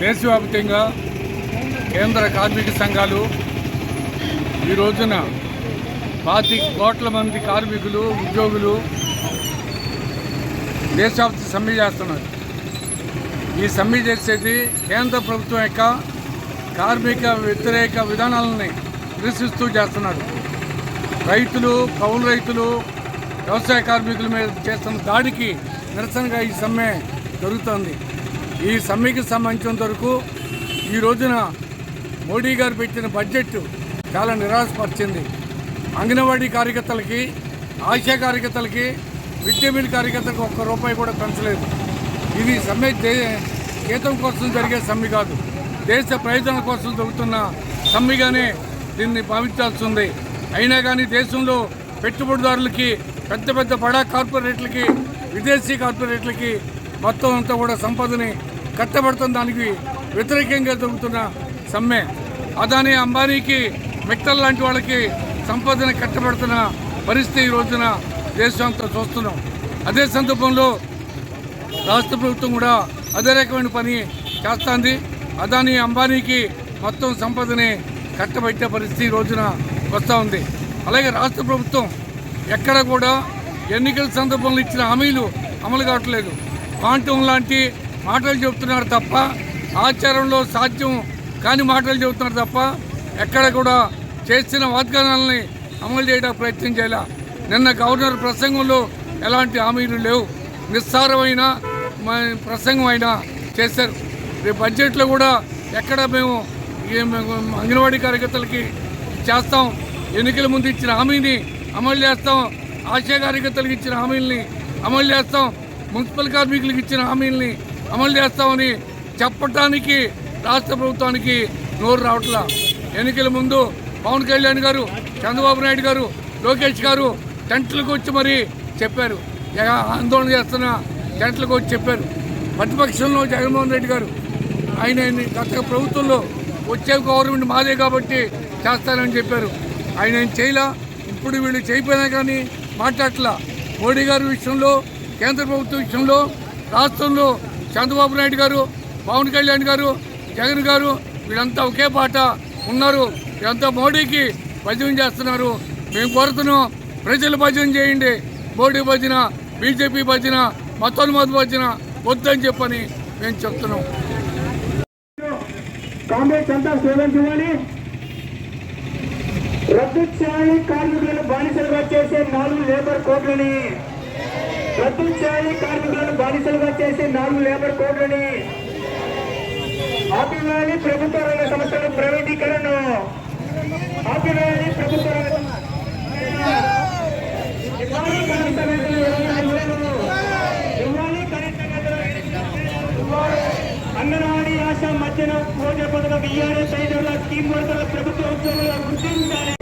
దేశవ్యాప్తంగా కేంద్ర కార్మిక సంఘాలు ఈ రోజున పాతి కోట్ల మంది కార్మికులు ఉద్యోగులు దేశవ్యాప్తి సమ్మె చేస్తున్నారు. ఈ సమ్మె చేసేది కేంద్ర ప్రభుత్వం యొక్క కార్మిక వ్యతిరేక విధానాలని నిరసిస్తూ చేస్తున్నారు. రైతులు కౌలు రైతులు వ్యవసాయ కార్మికుల మీద చేస్తున్న దాడికి నిరసనగా ఈ సమ్మె జరుగుతోంది. ఈ సమ్మెకి సంబంధించినంత వరకు ఈ రోజున మోడీ గారు పెట్టిన బడ్జెట్ చాలా నిరాశపరిచింది. అంగన్వాడీ కార్యకర్తలకి ఆశా కార్యకర్తలకి మిడ్ కార్యకర్తలకు ఒక్క రూపాయి కూడా పెంచలేదు. ఇది సమ్మె జీతం కోసం జరిగే సమ్మె కాదు. దేశ ప్రయోజనం కోసం జరుగుతున్న సమ్మెగానే దీన్ని భావించాల్సి ఉంది అయినా కానీ దేశంలో పెట్టుబడిదారులకి పెద్ద పెద్ద బడా కార్పొరేట్లకి విదేశీ కార్పొరేట్లకి మొత్తం అంతా కూడా సంపదని కట్టబడుతున్న దానికి వ్యతిరేకంగా జరుగుతున్న సమ్మె. అదాని అంబానీకి మిట్టల్ లాంటి వాళ్ళకి సంపదని కట్టబడుతున్న పరిస్థితి ఈ రోజున దేశం అంతా చూస్తున్నాం. అదే సందర్భంలో రాష్ట్ర ప్రభుత్వం కూడా అదే రకమైన పని చేస్తుంది. అదాని అంబానీకి మొత్తం సంపదని కట్టబెట్టే పరిస్థితి రోజున వస్తూ ఉంది. అలాగే రాష్ట్ర ప్రభుత్వం ఎక్కడ కూడా ఎన్నికల సందర్భంలో ఇచ్చిన హామీలు అమలు కావట్లేదు. పాంటం లాంటి మాటలు చెబుతున్నారు తప్ప ఆచారంలో సాధ్యం కాని మాటలు చెబుతున్నారు తప్ప ఎక్కడ కూడా చేసిన వాగ్దానాలని అమలు చేయడానికి ప్రయత్నం చేయాల? నిన్న గవర్నర్ ప్రసంగంలో ఎలాంటి హామీలు లేవు. నిస్సారమైన ప్రసంగం అయినా చేశారు. రేపు బడ్జెట్లో కూడా ఎక్కడ మేము అంగన్వాడీ కార్యకర్తలకి చేస్తాం? ఎన్నికల ముందు ఇచ్చిన హామీని అమలు చేస్తాం. ఆశా కార్యకర్తలకు ఇచ్చిన హామీల్ని అమలు చేస్తాం. మున్సిపల్ కార్మికులకు ఇచ్చిన హామీల్ని అమలు చేస్తామని చెప్పటానికి రాష్ట్ర ప్రభుత్వానికి నోరు రావట్లా. ఎన్నికల ముందు పవన్ కళ్యాణ్ గారు చంద్రబాబు నాయుడు గారు లోకేష్ గారు టెంట్లకు వచ్చి మరీ చెప్పారు. ఆందోళన చేస్తున్న టెంట్లకు వచ్చి చెప్పారు. ప్రతిపక్షంలో జగన్మోహన్ రెడ్డి గారు ఆయన గత ప్రభుత్వంలో వచ్చే గవర్నమెంట్ మాదే కాబట్టి చేస్తానని చెప్పారు. ఆయన ఏం చేయలా? ఇప్పుడు వీళ్ళు చేయకపోయినా కానీ మాట్లాడలా మోడీ గారి విషయంలో కేంద్ర ప్రభుత్వం విషయంలో రాష్ట్రంలో చంద్రబాబు నాయుడు గారు పవన్ కళ్యాణ్ గారు జగన్ గారు వీళ్ళంతా ఒకే పాట ఉన్నారు. వీళ్ళంతా మోడీకి భజన చేస్తున్నారు. మేము కోరుతున్నాం ప్రజలు భజన చేయండి. మోడీ భజన బీజేపీ భజన మతోన్మత భజన వద్దని చెప్పని మేము చెప్తున్నాం కాంగ్రెస్ అంతా స్లోగన్స్ రద్దు చేయాలి కార్మికులను బానిసలుగా చేసే నాలుగు లేబర్ కోడ్లని. రద్దు చేయాలి కార్మికులను బానిసలుగా చేసే నాలుగు లేబర్ కోడ్లని. ఆపివేయాలి ప్రభుత్వ రంగ సంస్థల ప్రైవేటీకరణ ఆపివేయాలి ప్రభుత్వ మధ్యన రోజు పథకం ఈఆర్ఎస్ ఐదు స్కీమ్ వర్గాల ప్రభుత్వ ఉద్యోగులుగా గుర్తించాలి